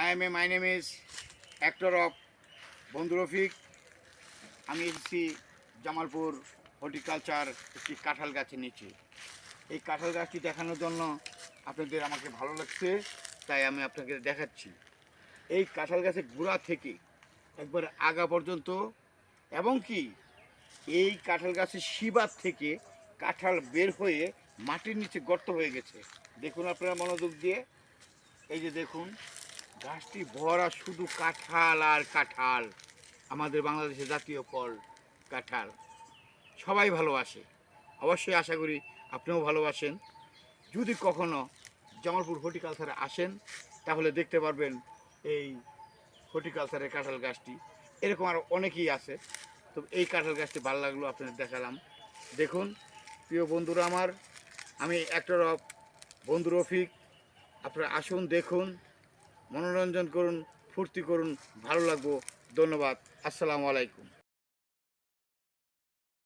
I am a my name is actor of বন্ধু রফিক আমি এসেছি জামালপুর হর্টিকালচার একটি কাঁঠাল গাছের নিচে। এই কাঁঠাল গাছটি দেখানোর জন্য আপনাদের আমাকে ভালো লাগছে, তাই আমি আপনাকে দেখাচ্ছি। এই কাঁঠাল গাছের গোড়া থেকে একবার আগা পর্যন্ত এবং কি এই কাঁঠাল গাছের শিবার থেকে কাঁঠাল বের হয়ে মাটির নিচে গর্ত হয়ে গেছে। দেখুন আপনারা মনোযোগ দিয়ে, এই যে দেখুন। গাছটি ভরা শুধু কাঁঠাল আর কাঁঠাল। আমাদের বাংলাদেশের জাতীয় ফল কাঁঠাল। সবাই ভালোবাসে। অবশ্যই আশা করি আপনিও ভালোবাসেন। যদি কখনো জামালপুর হর্টিকালচারে আসেন, তাহলে দেখতে পারবেন এই হর্টিকালচারের কাঁঠাল গাছটি। এরকম আর অনেকেই আছে। তো এই কাঁঠাল গাছটি ভালো লাগল, আপনাদের দেখালাম। দেখুন, প্রিয় বন্ধুরা আমার, আমি অ্যাক্টর অফ বন্ধু রফিক। আপনারা আসুন, দেখুন। মনোরঞ্জন করুন ফুর্তি করুন ভালো লাগবো। ধন্যবাদ। আসসালামু আলাইকুম।